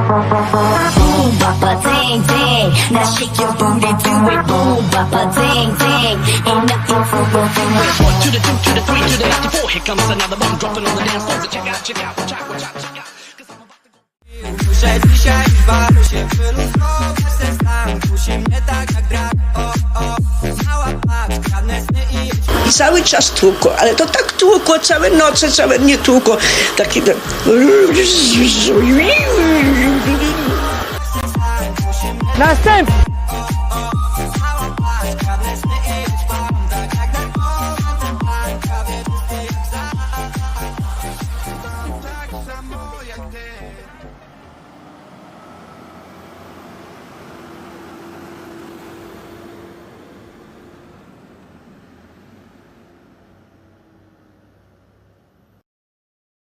Boom, bapa, ding, ding. Now shake your booty, do it. Boom, bapa, ding, ding. Ain't nothing for moving with. One to the two to the three to the 94. Here comes another one dropping on the dance floor. So check out, check out, check out, check out, check out. 'Cause I'm about to go- Muszę dzisiaj bawić się wyluzować ten stan Kusi mnie tak cały czas tłukło, ale to tak tłukło, całe noce, całe dnie tłukło. Taki... tak- Następny!